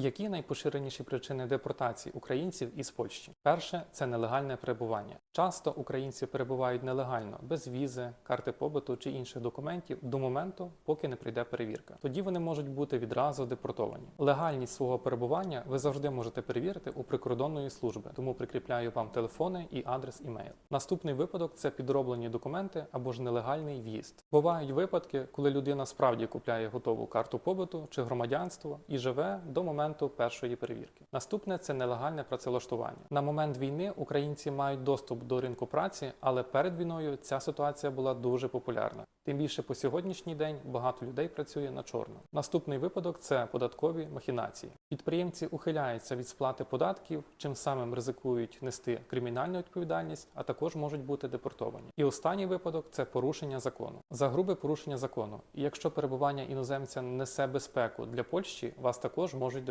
Які найпоширеніші причини депортації українців із Польщі? Перше це нелегальне перебування. Часто українці перебувають нелегально, без візи, карти побуту чи інших документів до моменту, поки не прийде перевірка. Тоді вони можуть бути відразу депортовані. Легальність свого перебування ви завжди можете перевірити у прикордонної служби, тому прикріпляю вам телефони і адрес імейл. Наступний випадок це підроблені документи або ж нелегальний в'їзд. Бувають випадки, коли людина справді купляє готову карту побуту чи громадянство і живе до моменту першої перевірки. Наступне це нелегальне працевлаштування. На момент війни українці мають доступ до ринку праці, але перед війною ця ситуація була дуже популярна. Тим більше по сьогоднішній день багато людей працює на чорно. Наступний випадок це податкові махінації. Підприємці ухиляються від сплати податків, чим самим ризикують нести кримінальну відповідальність, а також можуть бути депортовані. І останній випадок це порушення закону. За грубе порушення закону. І якщо перебування іноземця несе безпеку для Польщі, вас також можуть